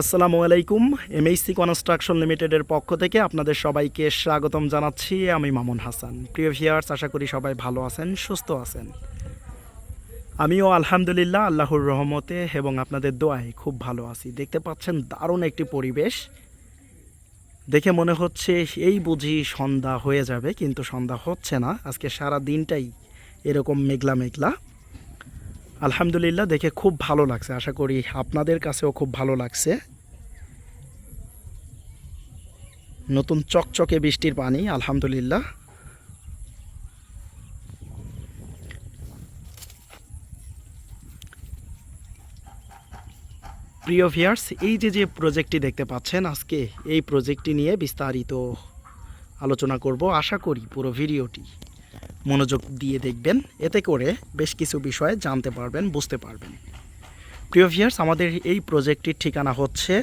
আসসালামু আলাইকুম এমএইসি কনস্ট্রাকশন লিমিটেডের পক্ষ থেকে আপনাদের সবাইকে স্বাগতম জানাচ্ছি। আমি মামুন হাসান। প্রিয় ভিয়ার্স আশা করি সবাই ভালো আছেন, সুস্থ আছেন। আমিও আলহামদুলিল্লাহ আল্লাহর রহমতে এবং আপনাদের দোয়ায় খুব ভালো আছি। দেখতে পাচ্ছেন দারুণ একটি পরিবেশ। দেখে মনে হচ্ছে এই বুঝি সন্ধ্যা হয়ে যাবে, কিন্তু সন্ধ্যা হচ্ছে না। আজকে সারা দিনটাই এরকম মেঘলা মেঘলা। আলহামদুলিল্লাহ, দেখে খুব ভালো লাগছে। আশা করি আপনাদের কাছেও খুব ভালো লাগছে। নতুন চকচকে বৃষ্টির পানি, আলহামদুলিল্লাহ। প্রিয় ভিয়ার্স এই যে যে প্রজেক্টটি দেখতে পাচ্ছেন, আজকে এই প্রজেক্টটি নিয়ে বিস্তারিত আলোচনা করব। আশা করি পুরো ভিডিওটি মনোযোগ দিয়ে দেখবেন। এতে করে বেশ কিছু বিষয়ে জানতে পারবেন, বুঝতে পারবেন। প্রিয় ভিয়ার্স আমাদের এই প্রজেক্টটির ঠিকানা হচ্ছে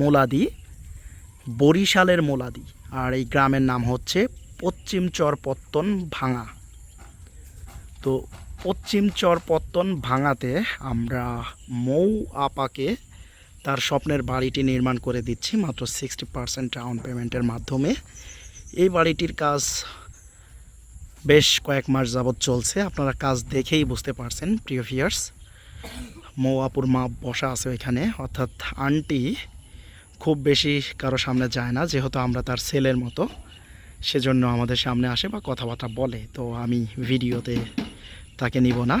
মোলাদি, বরিশালের মোলাদি। আর এই গ্রামের নাম হচ্ছে পশ্চিম চরপত্তন ভাঙা। তো পশ্চিম চরপত্তন ভাঙাতে আমরা মৌ আপাকে তার স্বপ্নের বাড়িটি নির্মাণ করে দিচ্ছি, মাত্র সিক্সটি পার্সেন্ট ডাউন পেমেন্টের মাধ্যমে। এই বাড়িটির কাজ বেশ কয়েক মাস যাবৎ চলছে। আপনারা কাজ দেখেই বুঝতে পারছেন প্রিয় ভিয়ার্স মৌয়াপুর মা বসা আছে ওইখানে। অর্থাৎ আন্টি খুব বেশি কারও সামনে যায় না, যেহেতু আমরা তার ছেলের মতো। সেজন্য আমাদের সামনে আসে বা কথাবার্তা বলে। তো আমি ভিডিওতে তাকে নিব না।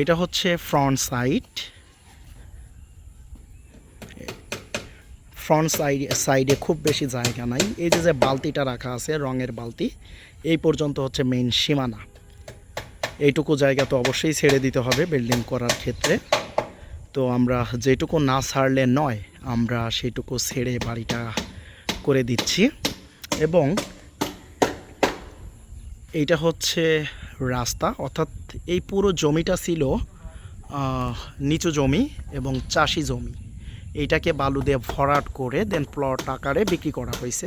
এটা হচ্ছে ফ্রন্ট সাইড ফ্রন্ট সাইড সাইডে খুব বেশি জায়গা নাই। এই যে যে বালতিটা রাখা আছে, রঙের বালতি, এই পর্যন্ত হচ্ছে মেইন সীমানা। এইটুকু জায়গা তো অবশ্যই ছেড়ে দিতে হবে বিল্ডিং করার ক্ষেত্রে। তো আমরা যেটুকু না ছাড়লে নয়, আমরা সেটুকু ছেড়ে বাড়িটা করে দিচ্ছি। এবং এইটা হচ্ছে রাস্তা, অর্থাৎ এই পুরো জমিটা ছিল নিচু জমি এবং চাষি জমি। এইটাকে বালু দিয়ে ভরাট করে দেন প্লট আকারে বিক্রি করা হয়েছে।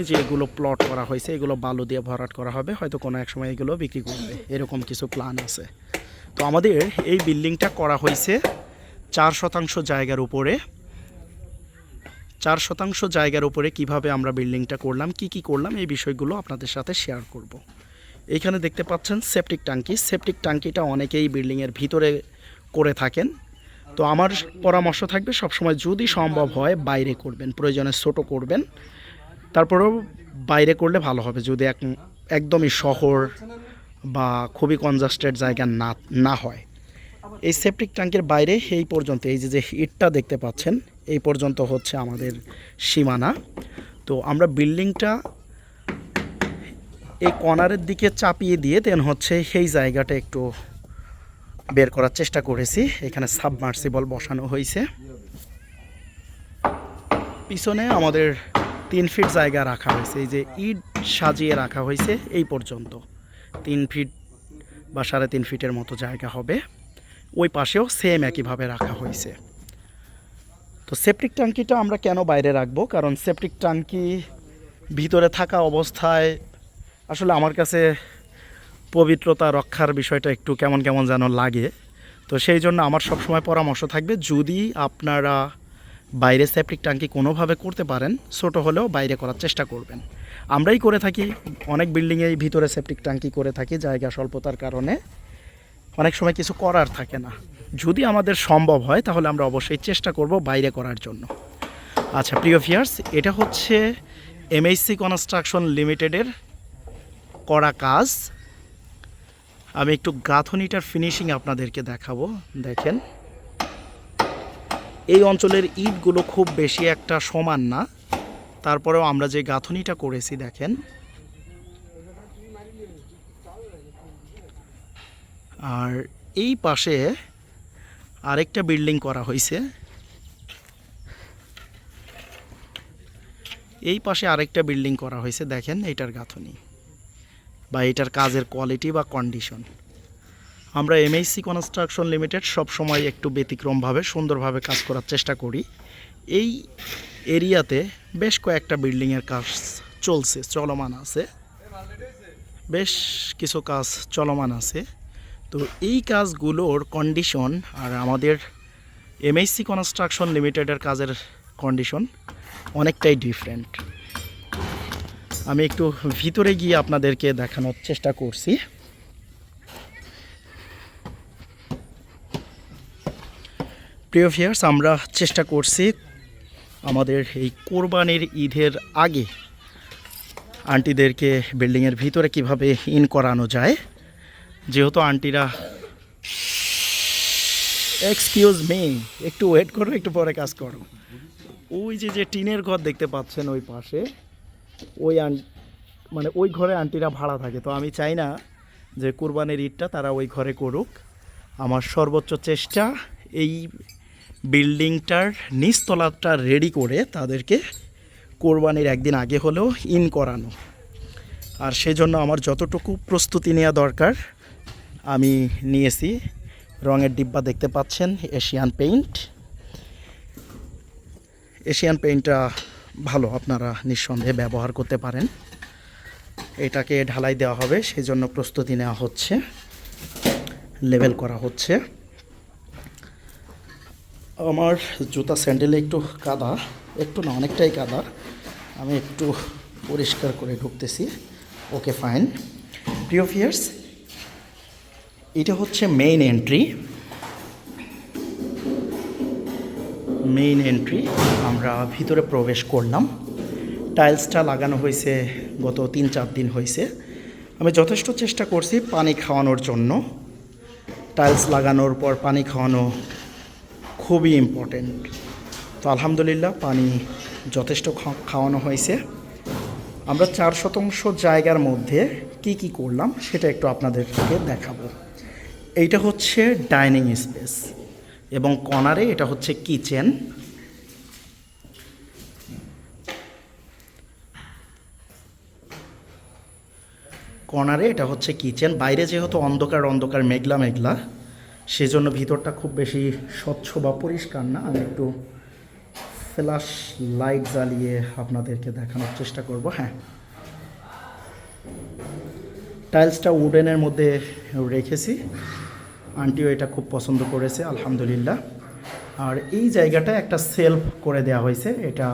এই যে এগুলো প্লট করা হয়েছে, এগুলো বালু দিয়ে ভরাট করা হবে, হয়তো কোনো এক সময় এগুলো বিক্রি করবে। এরকম কিছু প্ল্যান আছে। তো আমাদের এই বিল্ডিংটা করা হয়েছে চার শতাংশ জায়গার উপরে। চার শতাংশ জায়গার উপরে কীভাবে আমরা বিল্ডিংটা করলাম, কি কি করলাম, এই বিষয়গুলো আপনাদের সাথে শেয়ার করব। এইখানে দেখতে পাচ্ছেন সেপটিক ট্যাঙ্কি। সেপটিক ট্যাঙ্কিটা অনেকেই বিল্ডিংয়ের ভিতরে করে থাকেন। তো আমার পরামর্শ থাকবে সবসময় যদি সম্ভব হয় বাইরে করবেন, প্রয়োজনে ছোট করবেন। তারপরেও বাইরে করলে ভালো হবে, যদি এক, একদমই শহর বা খুবই কনজাস্টেড জায়গা না না হয়। এই সেপটিক ট্যাঙ্কের বাইরে এই পর্যন্ত, এই যে যে ইটটা দেখতে পাচ্ছেন, এই পর্যন্ত হচ্ছে আমাদের সীমানা। তো আমরা বিল্ডিংটা এই কর্নারের দিকে চাপিয়ে দিয়ে দেন হচ্ছে সেই জায়গাটা একটু বের করার চেষ্টা করেছি। এখানে সাবমার্সিবল বসানো হয়েছে। পিছনে আমাদের তিন ফিট জায়গা রাখা হয়েছে। এই যে ইট সাজিয়ে রাখা হয়েছে এই পর্যন্ত। তিন ফিট বা সাড়ে তিন ফিটের মতো জায়গা হবে। ওই পাশেও সেম একইভাবে রাখা হয়েছে। তো সেপটিক ট্যাঙ্কিটা আমরা কেন বাইরে রাখব? কারণ সেপটিক ট্যাঙ্কি ভিতরে থাকা অবস্থায় আসলে আমার কাছে পবিত্রতা রক্ষার বিষয়টা একটু কেমন কেমন যেন লাগে। তো সেই জন্য আমার সবসময় পরামর্শ থাকবে, যদি আপনারা বাইরে সেপটিক ট্যাঙ্কি কোনোভাবে করতে পারেন, ছোট হলেও বাইরে করার চেষ্টা করবেন। আমরাই করে থাকি, অনেক বিল্ডিংয়েই ভিতরে সেপটিক ট্যাঙ্কি করে থাকি, জায়গা স্বল্পতার কারণে। অনেক সময় কিছু করার থাকে না। যদি আমাদের সম্ভব হয়, তাহলে আমরা অবশ্যই চেষ্টা করব বাইরে করার জন্য। আচ্ছা প্রিয় ফিয়ার্স এটা হচ্ছে এমএসসি কনস্ট্রাকশন লিমিটেডের করা কাজ। আমি একটু গাঁথনিটার ফিনিশিং আপনাদেরকে দেখাবো। দেখেন। এই অঞ্চলের ইটগুলো খুব বেশি একটা সমান না। তারপরেও আমরা যে গাঁথনিটা করেছি, দেখেন। আর এই পাশে আরেকটা বিল্ডিং করা হয়েছে। এই পাশে আরেকটা বিল্ডিং করা হয়েছে, দেখেন এটার গাঁথনি। বা এটার কাজের কোয়ালিটি বা কন্ডিশন আমরা এমএসসি কনস্ট্রাকশন লিমিটেড সব সময় একটু ব্যতিক্রমভাবে, সুন্দরভাবে কাজ করার চেষ্টা করি। এই এরিয়াতে বেশ কয়েকটা বিল্ডিংয়ের কাজ চলছে, চলমান আছে। বেশ কিছু কাজ চলমান আছে। তো এই কাজগুলোর কন্ডিশন আর আমাদের এমএসসি কনস্ট্রাকশন লিমিটেডের কাজের কন্ডিশন অনেকটাই ডিফারেন্ট আমি একটু ভিতরে গিয়ে আপনাদেরকে দেখানোর চেষ্টা করছি। প্রিয় ভিয়ার্স আমরা চেষ্টা করছি আমাদের এই কোরবানির ঈদের আগে আন্টিদেরকে বিল্ডিংয়ের ভিতরে কীভাবে ইন করানো যায়। যেহেতু আন্টিরা এক্সকিউজ মি একটু ওয়েট করো, একটু পরে কাজ করো। ওই যে যে টিনের ঘর দেখতে পাচ্ছেন ওই পাশে। ওই আন মানে ওই ঘরে আন্টিরা ভাড়া থাকে। তো আমি চাই না যে কোরবানির ঈদটা তারা ওই ঘরে করুক। আমার সর্বোচ্চ চেষ্টা এই বিল্ডিংটার নিচতলাটা রেডি করে তাদেরকে কোরবানির একদিন আগে হলেও ইন করানো। আর সেজন্য আমার যতটুকু প্রস্তুতি নেওয়া দরকার, আমি নিয়েছি। রঙের ডিব্বা দেখতে পাচ্ছেন এশিয়ান পেইন্ট এশিয়ান পেইন্টটা ভালো আপনারা নিঃসন্দেহে ব্যবহার করতে পারেন। এটাকে ঢালাই দেওয়া হবে সেই জন্য প্রস্তুতি নেওয়া হচ্ছে। লেভেল করা হচ্ছে। আমার জুতা স্যান্ডেলে একটু কাদা, একটু না, অনেকটাই কাদা। আমি একটু পরিষ্কার করে ঢুকতেছি। Okay, fine. প্রিয় ফিয়ার্স এটা হচ্ছে মেইন এন্ট্রি। মেইন এন্ট্রি আমরা ভিতরে প্রবেশ করলাম। টাইলসটা লাগানো হয়েছে গত তিন চার দিন হয়েছে। আমি যথেষ্ট চেষ্টা করছি পানি খাওয়ানোর জন্য। টাইলস লাগানোর পর পানি খাওয়ানো খুবই ইম্পর্টেন্ট তো আলহামদুলিল্লাহ পানি যথেষ্ট খাওয়ানো হয়েছে। আমরা চার শতাংশ জায়গার মধ্যে কি কি করলাম সেটা একটু আপনাদেরকে দেখাবো। এইটা হচ্ছে ডাইনিং স্পেস এবং কর্নারে এটা হচ্ছে কিচেন। কর্নারে এটা হচ্ছে কিচেন। বাইরে যেহেতু অন্ধকার অন্ধকার, মেঘলা মেঘলা, সেজন্য ভিতরটা খুব বেশি স্বচ্ছ বা পরিষ্কার না। আমি একটু ফ্ল্যাশ লাইট জ্বালিয়ে আপনাদেরকে দেখানোর চেষ্টা করব। হ্যাঁ। টাইলসটা উডেনের মধ্যে রেখেছি। আন্টিও এটা খুব পছন্দ করেছে, আলহামদুলিল্লাহ। আর এই জায়গাটা একটা সেলফ করে দেওয়া হয়েছে, এটা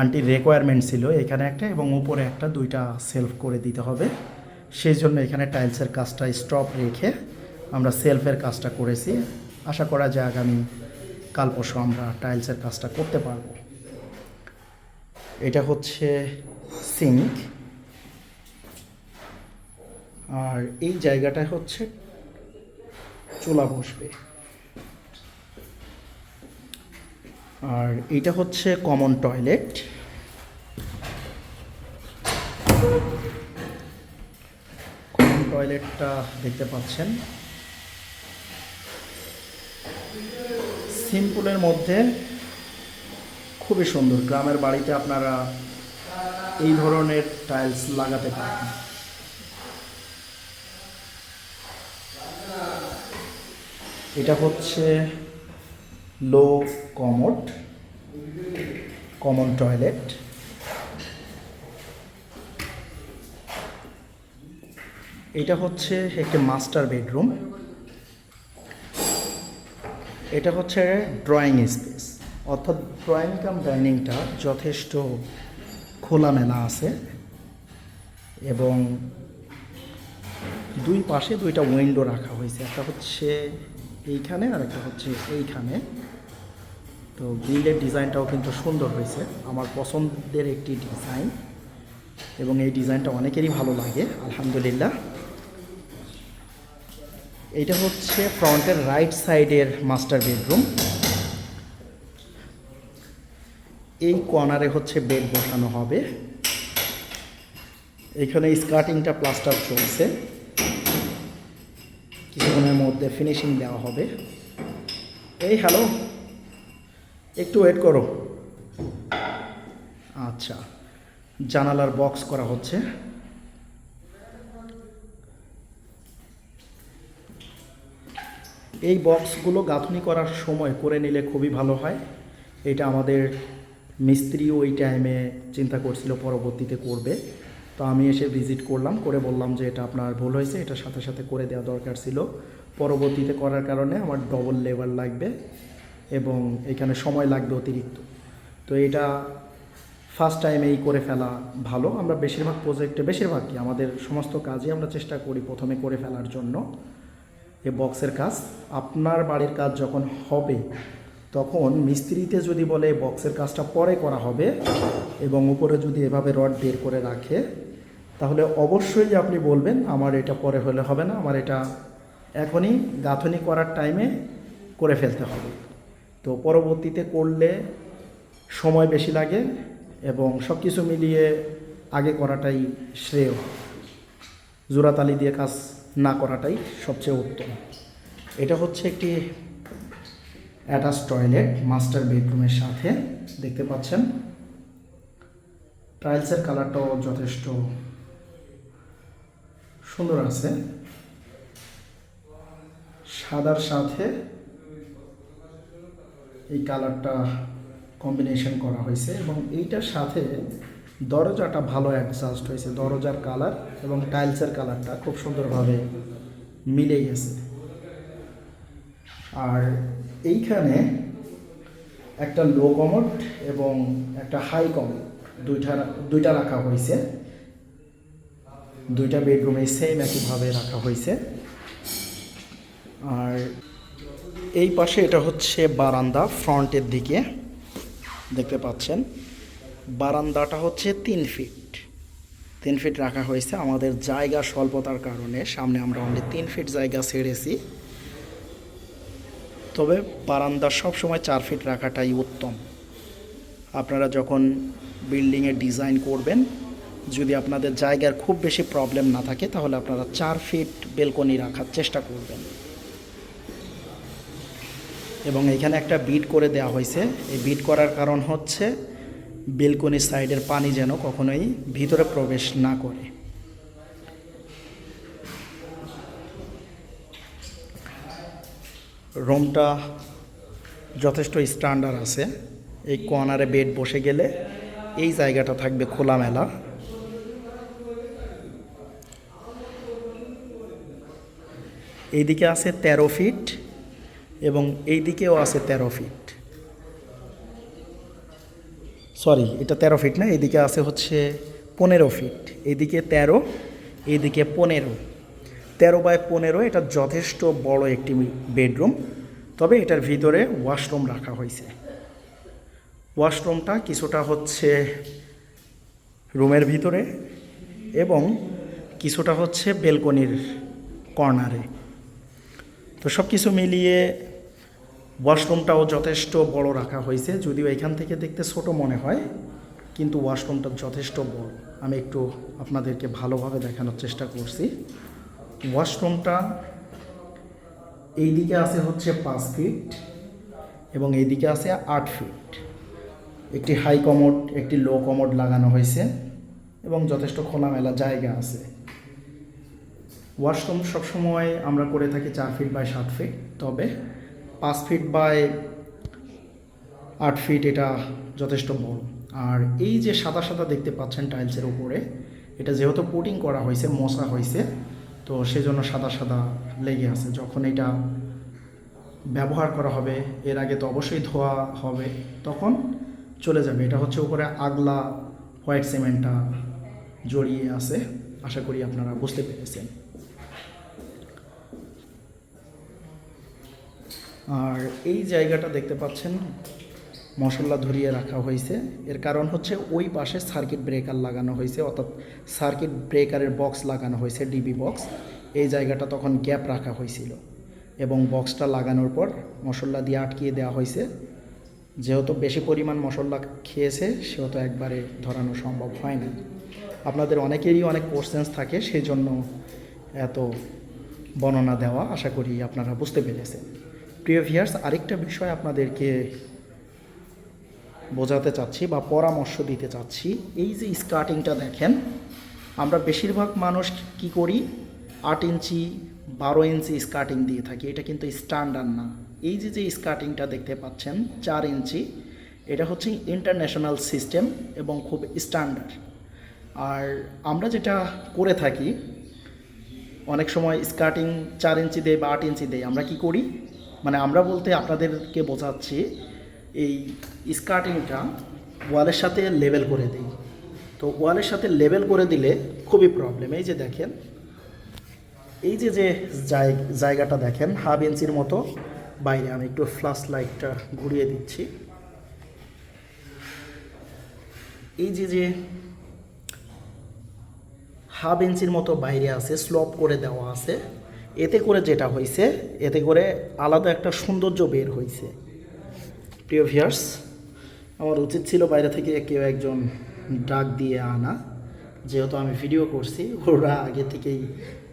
আন্টির রেকোয়ারমেন্ট ছিল এখানে একটা এবং উপরে একটা, দুইটা সেলফ করে দিতে হবে। সেই জন্য এখানে টাইলসের কাজটা স্টপ রেখে আমরা সেলফের কাজটা করেছি। আশা করা যায় আগামী কাল পরশু আমরা টাইলসের কাজটা করতে পারব। এটা হচ্ছে সিঙ্ক আর এই জায়গাটায় হচ্ছে চুলা বসবে। আর এটা হচ্ছে কমন টয়লেট কমন টয়লেটটা দেখতে পাচ্ছেন। সিম্পলের মধ্যে খুবই সুন্দর। গ্রামের বাড়িতে আপনারা এই ধরনের টাইলস লাগাতে পারেন। এটা হচ্ছে লো কমোড কমন টয়লেট এটা হচ্ছে একটি মাস্টার বেডরুম এটা হচ্ছে ড্রয়িং স্পেস অর্থাৎ ড্রয়িং কাম ডাইনিংটা যথেষ্ট খোলামেলা আছে এবং দুই পাশে দুইটা উইন্ডো রাখা হয়েছে। একটা হচ্ছে এইখানে আর একটা হচ্ছে এইখানে। তো গ্রিলের ডিজাইনটাও কিন্তু সুন্দর হয়েছে। আমার পছন্দের একটি ডিজাইন এবং এই ডিজাইনটা অনেকেরই ভালো লাগে, আলহামদুলিল্লাহ। এটা হচ্ছে ফ্রন্টের রাইট সাইডের মাস্টার বেডরুম এই কর্নারে হচ্ছে বেড বসানো হবে। এখানে স্কার্টিংটা প্লাস্টার চলছে। কিছুক্ষণের মধ্যে ফিনিশিং দেওয়া হবে। এই হ্যালো একটু ওয়েট করো। আচ্ছা জানালার বক্স করা হচ্ছে। এই বক্সগুলো গাঁথনি করার সময় করে নিলে খুবই ভালো হয়। এটা আমাদের মিস্ত্রিও ওই টাইমে চিন্তা করছিল পরবর্তীতে করবে। তো আমি এসে ভিজিট করলাম, করে বললাম যে এটা আপনার ভুল হয়েছে এটা সাথে সাথে করে দেওয়া দরকার ছিল। পরবর্তীতে করার কারণে আমার ডবল লেবার লাগবে এবং এখানে সময় লাগবে অতিরিক্ত। তো এটা ফার্স্ট টাইমেই করে ফেলা ভালো। আমরা বেশিরভাগ প্রজেক্টে বেশিরভাগ কি আমাদের সমস্ত কাজই আমরা চেষ্টা করি প্রথমে করে ফেলার জন্য। এ বক্সের কাজ, আপনার বাড়ির কাজ যখন হবে, তখন মিস্ত্রিতে যদি বলে বক্সের কাজটা পরে করা হবে এবং উপরে যদি এভাবে রড বের করে রাখে তাহলে অবশ্যই আপনি বলবেন, আমার এটা পরে হলে হবে না, আমার এটা এখনই গাঁথনি করার টাইমে করে ফেলতে হবে। তো পরবর্তীতে করলে সময় বেশি লাগে এবং সব কিছু মিলিয়ে আগে করাটাই শ্রেয়। জোড়াতালি দিয়ে কাজ না করাটাই সবচেয়ে উত্তম। এটা হচ্ছে একটি অ্যাটাচ টয়লেট মাস্টার বেডরুমের সাথে, দেখতে পাচ্ছেন? টাইলসের কালারটাও যথেষ্ট সুন্দর আছে। সাদার সাথে এই কালারটা কম্বিনেশন করা হয়েছে এবং এইটার সাথে দরজাটা ভালো অ্যাডজাস্ট হয়েছে। দরজার কালার এবং টাইলসের কালারটা খুব সুন্দরভাবে মিলে গেছে আর এইখানে একটা লো কমোড এবং একটা হাই কমোড দুইটা দুইটা রাখা হয়েছে। দুইটা বেডরুমে সেম একইভাবে রাখা হয়েছে। আর এই পাশে এটা হচ্ছে বারান্দা, ফ্রন্টের দিকে। দেখতে পাচ্ছেন, বারান্দাটা হচ্ছে তিন ফিট তিন ফিট রাখা হয়েছে। আমাদের জায়গা স্বল্পতার কারণে সামনে আমরা অনলি তিন ফিট জায়গা ছেড়েছি। তবে বারান্দা সবসময় চার ফিট রাখাটাই উত্তম। আপনারা যখন বিল্ডিংয়ের ডিজাইন করবেন যদি আপনাদের জায়গার খুব বেশি প্রবলেম না থাকে, তাহলে আপনারা চার ফিট বেলকনি রাখার চেষ্টা করবেন। এবং এখানে একটা বিট করে দেওয়া হয়েছে। এই বিট করার কারণ হচ্ছে বেলকনির সাইডের পানি যেন কখনোই ভিতরে প্রবেশ না করে। রুমটা যথেষ্ট স্ট্যান্ডার্ড আছে। এই কর্নারে বেড বসে গেলে এই জায়গাটা থাকবে খোলামেলা। এইদিকে আছে তেরো ফিট এবং এই দিকেও আছে তেরো ফিট। সরি এটা তেরো ফিট না এদিকে আছে হচ্ছে পনেরো ফিট। এদিকে তেরো, এইদিকে পনেরো। তেরো বাই পনেরো, এটা যথেষ্ট বড় একটি বেডরুম, তবে এটার ভিতরে ওয়াশরুম রাখা হয়েছে। ওয়াশরুমটা কিছুটা হচ্ছে রুমের ভিতরে এবং কিছুটা হচ্ছে বেলকনির কর্নারে। তো সব কিছু মিলিয়ে ওয়াশরুমটাও যথেষ্ট বড় রাখা হয়েছে, যদিও এখান থেকে দেখতে ছোট মনে হয়, কিন্তু ওয়াশরুমটা যথেষ্ট বড়। আমি একটু আপনাদেরকে ভালোভাবে দেখানোর চেষ্টা করছি। ওয়াশরুমটা এই দিকে আছে হচ্ছে পাঁচ ফিট এবং এই দিকে আছে আট ফিট একটি হাই কমোড একটি লো কমোড লাগানো হয়েছে এবং যথেষ্ট খোলামেলা জায়গা আছে। ওয়াশরুম সবসময় আমরা করে থাকি চার ফিট বাই সাত ফিট তবে পাঁচ ফিট বাই আট ফিট এটা যথেষ্ট বড়। আর এই যে সাদা সাদা দেখতে পাচ্ছেন টাইলসের উপরে, এটা যেহেতু পুটিং করা হয়েছে, মশা হয়েছে, তো সেজন্য সাদা সাদা লেগে আছে। যখন এটা ব্যবহার করা হবে, এর আগে তো অবশ্যই ধোয়া হবে, তখন চলে যাবে। এটা হচ্ছে উপরে আগলা হোয়াইট সিমেন্টটা জড়িয়ে আছে, আশা করি আপনারা বুঝতে পেরেছেন। আর এই জায়গাটা দেখতে পাচ্ছেন, মশলা ধরিয়ে রাখা হয়েছে। এর কারণ হচ্ছে ওই পাশে সার্কিট ব্রেকার লাগানো হয়েছে, অর্থাৎ সার্কিট ব্রেকারের বক্স লাগানো হয়েছে ডিবি বক্স এই জায়গাটা তখন গ্যাপ রাখা হয়েছিল এবং বক্সটা লাগানোর পর মশলা দিয়ে আটকিয়ে দেওয়া হয়েছে। যেহেতু বেশি পরিমাণ মশলা খেয়েছে, সেহেতু একবারে ধরানো সম্ভব হয় না। আপনাদের অনেকেরই অনেক কোশ্চেন্স থাকে, সেই জন্য এত বর্ণনা দেওয়া আশা করি আপনারা বুঝতে পেরেছেন। প্রিয় ভিয়ার্স আরেকটা বিষয় আপনাদেরকে বোঝাতে চাচ্ছি বা পরামর্শ দিতে চাচ্ছি। এই যে স্কার্টিংটা দেখেন, আমরা বেশিরভাগ মানুষ কি করি? আট ইঞ্চি, বারো ইঞ্চি স্কার্টিং দিয়ে থাকি। এটা কিন্তু স্ট্যান্ডার্ড না। এই যে যে স্কার্টিংটা দেখতে পাচ্ছেন, চার ইঞ্চি, এটা হচ্ছে ইন্টারন্যাশনাল সিস্টেম এবং খুব স্ট্যান্ডার্ড আর আমরা যেটা করে থাকি, অনেক সময় স্কার্টিং চার ইঞ্চি দেয় বা আট ইঞ্চি দেয়, আমরা কি করি? মানে আমরা বলতে আপনাদেরকে বোঝাচ্ছি, এই স্কার্টিংটা ওয়ালের সাথে লেভেল করে দিই। তো ওয়ালের সাথে লেভেল করে দিলে খুবই প্রবলেম। এই যে দেখেন, এই যে যে জায়- জায়গাটা দেখেন, হাফ ইঞ্চির মতো। বাইরে আমি একটু ফ্লাশ লাইটটা ঘুরিয়ে দিচ্ছি। এই যে যে হাফ ইঞ্চির মতো বাইরে আছে, স্লপ করে দেওয়া আছে। এতে করে যেটা হয়েছে এতে করে আলাদা একটা সৌন্দর্য বের হয়েছে প্রিয় ভিয়ার্স আমার উচিত ছিল বাইরে থেকে কেউ একজন ডাক দিয়ে আনা। যেহেতু আমি ভিডিও করছি, ওরা আগে থেকেই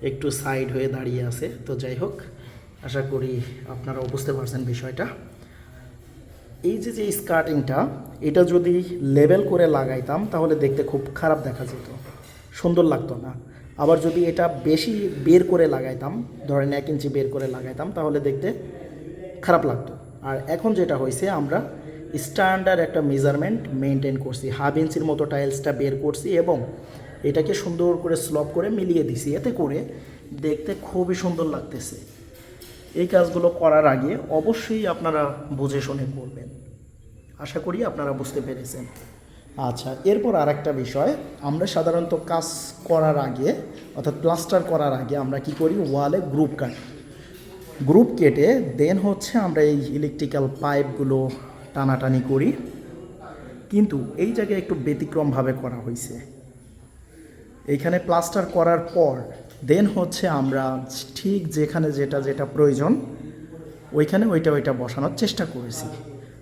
একটু সাইড হয়ে দাঁড়িয়ে আছে। তো যাই হোক, আশা করি আপনারাও বুঝতে পারছেন বিষয়টা। এই যে যে স্কার্টিংটা এটা যদি লেবেল করে লাগাইতাম, তাহলে দেখতে খুব খারাপ দেখা যেত। সুন্দর লাগতো না। আবার যদি এটা বেশি বের করে লাগাইতাম, ধরেন এক ইঞ্চি বের করে লাগাইতাম, তাহলে দেখতে খারাপ লাগতো। আর এখন যেটা হয়েছে আমরা স্ট্যান্ডার্ড একটা মেজারমেন্ট মেনটেন করছি। হাফ ইঞ্চির মতো টাইলসটা বের করছি এবং এটাকে সুন্দর করে স্লপ করে মিলিয়ে দিছি। এতে করে দেখতে খুবই সুন্দর লাগতেছে। এই কাজগুলো করার আগে অবশ্যই আপনারা বুঝে শুনে করবেন। আশা করি আপনারা বুঝতে পেরেছেন। আচ্ছা এরপর আর একটা বিষয়, আমরা সাধারণত কাজ করার আগে, অর্থাৎ প্লাস্টার করার আগে আমরা কি করি? ওয়ালে গ্রুপ কাটি। গ্রুপ কেটে, দেন হচ্ছে আমরা এই ইলেকট্রিক্যাল পাইপগুলো টানাটানি করি। কিন্তু এই জায়গায় একটু ব্যতিক্রমভাবে করা হয়েছে। এইখানে প্লাস্টার করার পর, দেন হচ্ছে আমরা ঠিক যেখানে যেটা যেটা প্রয়োজন, ওইখানে ওইটা ওইটা বসানোর চেষ্টা করেছি।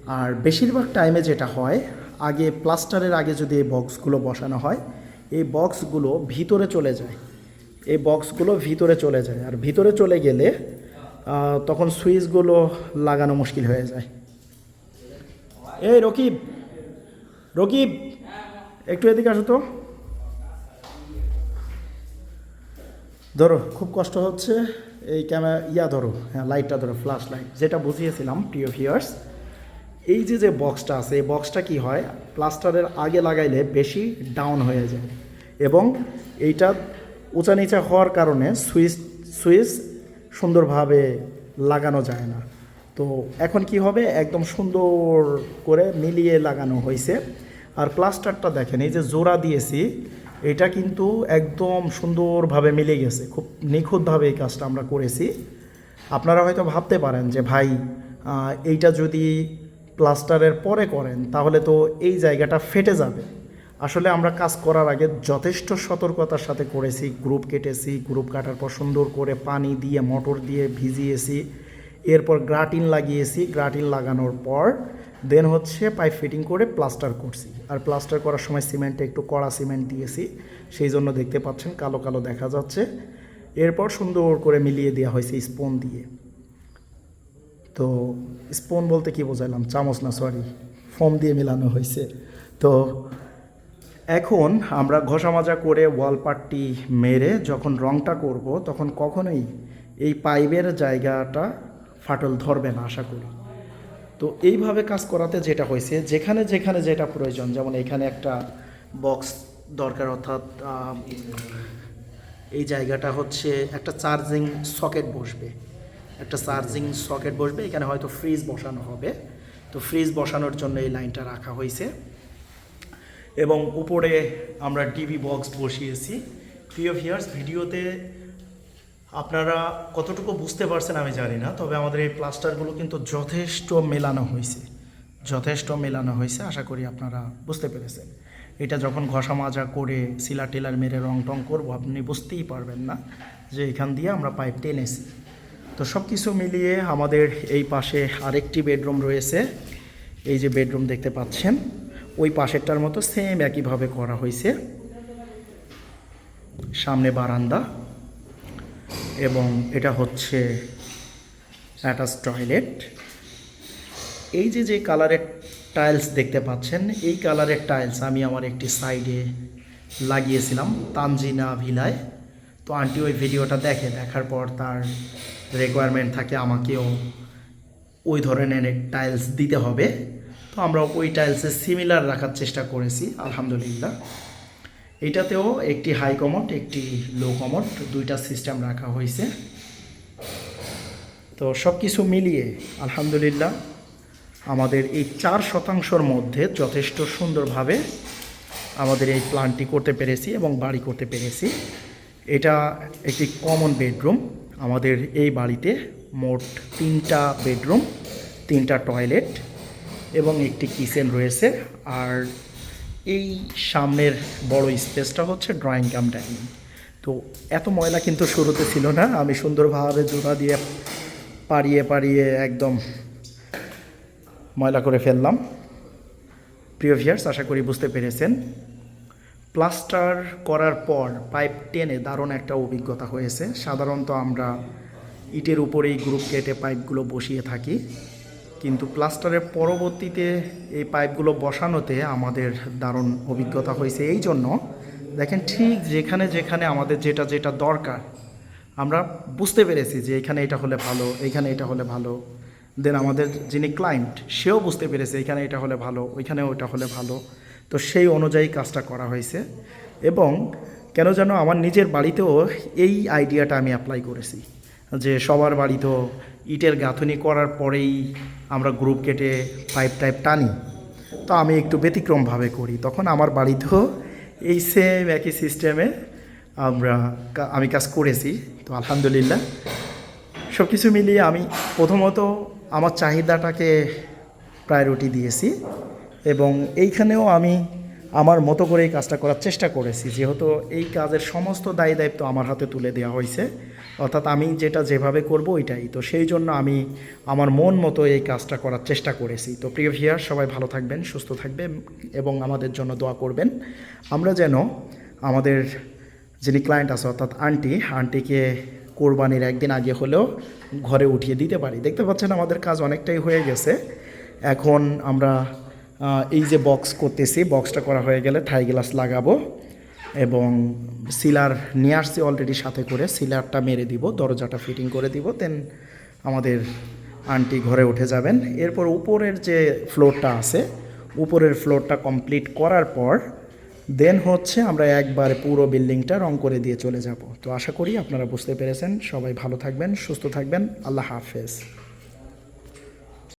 আর বেশিরভাগ টাইমে যেটা হয় আগে প্লাস্টারের আগে যদি এই বক্সগুলো বসানো হয়, এই বক্সগুলো ভিতরে চলে যায়। এই বক্সগুলো ভিতরে চলে যায়। আর ভিতরে চলে গেলে তখন সুইচগুলো লাগানো মুশকিল হয়ে যায়। এই রকিব রকিব, একটু এদিকে আসো তো। ধরো, খুব কষ্ট হচ্ছে। এই ক্যামেরা, ইয়া ধরো হ্যাঁ লাইটটা ধরো, ফ্ল্যাশ লাইট, যেটা বুঝিয়েছিলাম, প্রিয় ভিউয়ার্স। এই যে যে বক্সটা আছে, এই বক্সটা কি হয়? প্লাস্টারের আগে লাগাইলে বেশি ডাউন হয়ে যায় এবং এইটা উঁচা নিচা হওয়ার কারণে সুইচ সুইচ সুন্দরভাবে লাগানো যায় না। তো এখন কি হবে? একদম সুন্দর করে মিলিয়ে লাগানো হয়েছে। আর প্লাস্টারটা দেখেন, এই যে জোড়া দিয়েছি, এটা কিন্তু একদম সুন্দরভাবে মিলে গেছে। খুব নিখুঁতভাবে এই কাজটা আমরা করেছি। আপনারা হয়তো ভাবতে পারেন যে, ভাই এইটা যদি প্লাস্টারের পরে করেন, তাহলে তো এই জায়গাটা ফেটে যাবে। আসলে আমরা কাজ করার আগে যথেষ্ট সতর্কতার সাথে করেছি, গ্রুপ কেটেছি, গ্রুপ কাটার পর সুন্দর করে পানি দিয়ে, মোটর দিয়ে ভিজিয়েছি, এরপর গ্রাটিন লাগিয়েছি, গ্রাটিন লাগানোর পর দেন হচ্ছে পাইপ ফিটিং করে প্লাস্টার করছি। আর প্লাস্টার করার সময় সিমেন্টে একটু কড়া সিমেন্ট দিয়েছি, সেই জন্য দেখতে পাচ্ছেন কালো কালো দেখা যাচ্ছে। এরপর সুন্দর করে মিলিয়ে দেওয়া হয়েছে স্পোন দিয়ে। তো স্পুন বলতে কি বোঝাইলাম? চামচ না সরি ফোম দিয়ে মেলানো হয়েছে। তো এখন আমরা ঘষা মাজা করে ওয়াল পাটটি মেরে যখন রংটা করব, তখন কখনোই এই পাইপের জায়গাটা ফাটল ধরবে না, আশা করি। তো এইভাবে কাজ করাতে যেটা হয়েছে, যেখানে যেখানে যেটা প্রয়োজন, যেমন এখানে একটা বক্স দরকার, অর্থাৎ এই জায়গাটা হচ্ছে একটা চার্জিং সকেট বসবে। একটা চার্জিং সকেট বসবে, এখানে হয়তো ফ্রিজ বসানো হবে। তো ফ্রিজ বসানোর জন্য এই লাইনটা রাখা হয়েছে। এবং উপরে আমরা টিভি বক্স বসিয়েছি। প্রিয় ভিউয়ার্স ভিডিওতে আপনারা কতটুকু বুঝতে পারছেন আমি জানি না, তবে আমাদের এই প্লাস্টারগুলো কিন্তু যথেষ্ট মেলানো হয়েছে। যথেষ্ট মেলানো হয়েছে, আশা করি আপনারা বুঝতে পেরেছেন। এটা যখন ঘষা মাজা করে সিলা টেলার মেরে রং টং করব, আপনি বুঝতেই পারবেন না যে এখান দিয়ে আমরা পাইপ টেনেছি। তো সব কিছু মিলিয়ে আমাদের এই পাশে আরেকটি বেডরুম রয়েছে। এই যে বেডরুম দেখতে পাচ্ছেন, ওই পাশেরটার মতো সেম একইভাবে করা হয়েছে। সামনে বারান্দা এবং এটা হচ্ছে অ্যাটাচ টয়লেট। এই যে যে কালারের টাইলস দেখতে পাচ্ছেন, এই কালারের টাইলস আমি আমার একটি সাইডে লাগিয়েছিলাম, তানজিনা ভিলায়। তো আন্টি ওই ভিডিওটা দেখে, দেখার পর তার রিকোয়ারমেন্ট থাকে আমাকেও ওই ধরনের টাইলস দিতে হবে। তো আমরা ওই টাইলসে সিমিলার রাখার চেষ্টা করেছি, আলহামদুলিল্লাহ। এটাতেও একটি হাই কমোড একটি লো কমোড দুইটা সিস্টেম রাখা হয়েছে। তো সব কিছু মিলিয়ে, আলহামদুলিল্লাহ, আমাদের এই চার শতাংশর মধ্যে যথেষ্ট সুন্দরভাবে আমাদের এই প্ল্যানটি করতে পেরেছি এবং বাড়ি করতে পেরেছি। এটা একটি কমন বেডরুম আমাদের এই বাড়িতে মোট তিনটা বেডরুম তিনটা টয়লেট এবং একটি কিচেন রয়েছে। আর এই সামনের বড় স্পেসটা হচ্ছে ড্রয়িং কাম ডাইনিং তো এত ময়লা কিন্তু শুরুতে ছিল না। আমি সুন্দরভাবে জোড়া দিয়ে পাড়িয়ে পাড়িয়ে একদম ময়লা করে ফেললাম। প্রিয় ভিয়ার্স আশা করি বুঝতে পেরেছেন। প্লাস্টার করার পর পাইপ টেনে দারুণ একটা অভিজ্ঞতা হয়েছে। সাধারণত আমরা ইটের উপরেই গ্রুপ কেটে পাইপগুলো বসিয়ে থাকি। কিন্তু প্লাস্টারের পরবর্তীতে এই পাইপগুলো বসানোতে আমাদের দারুণ অভিজ্ঞতা হয়েছে। এই জন্য দেখেন ঠিক যেখানে যেখানে আমাদের যেটা যেটা দরকার, আমরা বুঝতে পেরেছি যে এখানে এটা হলে ভালো, এখানে এটা হলে ভালো। দেন আমাদের যিনি ক্লায়েন্ট সেও বুঝতে পেরেছে এখানে এটা হলে ভালো ওইখানে ওইটা হলে ভালো। তো সেই অনুযায়ী কাজটা করা হয়েছে এবং কেন যেন আমার নিজের বাড়িতেও এই আইডিয়াটা আমি অ্যাপ্লাই করেছি যে সবার বাড়িতেও ইটের গাঁথনি করার পরেই আমরা গ্রুপ কেটে পাইপ টাইপ টানি। তো আমি একটু ব্যতিক্রমভাবে করি। তখন আমার বাড়িতেও এই সেম একই সিস্টেমে আমরা আমি কাজ করেছি। তো আলহামদুলিল্লাহ। সব কিছু মিলিয়ে আমি প্রথমত আমার চাহিদাটাকে প্রায়োরিটি দিয়েছি। এবং এইখানেও আমি আমার মতো করে এই কাজটা করার চেষ্টা করেছি। যেহেতু এই কাজের সমস্ত দায়ী দায়িত্ব আমার হাতে তুলে দেওয়া হয়েছে, অর্থাৎ আমি যেটা যেভাবে করব ওইটাই। তো সেই জন্য আমি আমার মন মতো এই কাজটা করার চেষ্টা করেছি। তো প্রিয় ভিয়ার সবাই ভালো থাকবেন, সুস্থ থাকবেন এবং আমাদের জন্য দোয়া করবেন। আমরা যেন আমাদের যিনি ক্লায়েন্ট আছে, অর্থাৎ আন্টি আন্টিকে কোরবানির একদিন আগে হলেও ঘরে উঠিয়ে দিতে পারি। দেখতে পাচ্ছেন আমাদের কাজ অনেকটাই হয়ে গেছে। এখন আমরা এই যে বক্স করতেছি বক্সটা করা হয়ে গেলে থাই গ্লাস লাগাবো এবং সিলার নিয়ে আসছি অলরেডি সাথে করে। সিলারটা মেরে দিব, দরজাটা ফিটিং করে দিব দেন আমাদের আন্টি ঘরে উঠে যাবেন। এরপর উপরের যে ফ্লোরটা আছে, উপরের ফ্লোরটা কমপ্লিট করার পর দেন হচ্ছে আমরা একবার পুরো বিল্ডিংটা রং করে দিয়ে চলে যাব। তো আশা করি আপনারা বুঝতে পেরেছেন। সবাই ভালো থাকবেন, সুস্থ থাকবেন। আল্লাহ হাফেজ।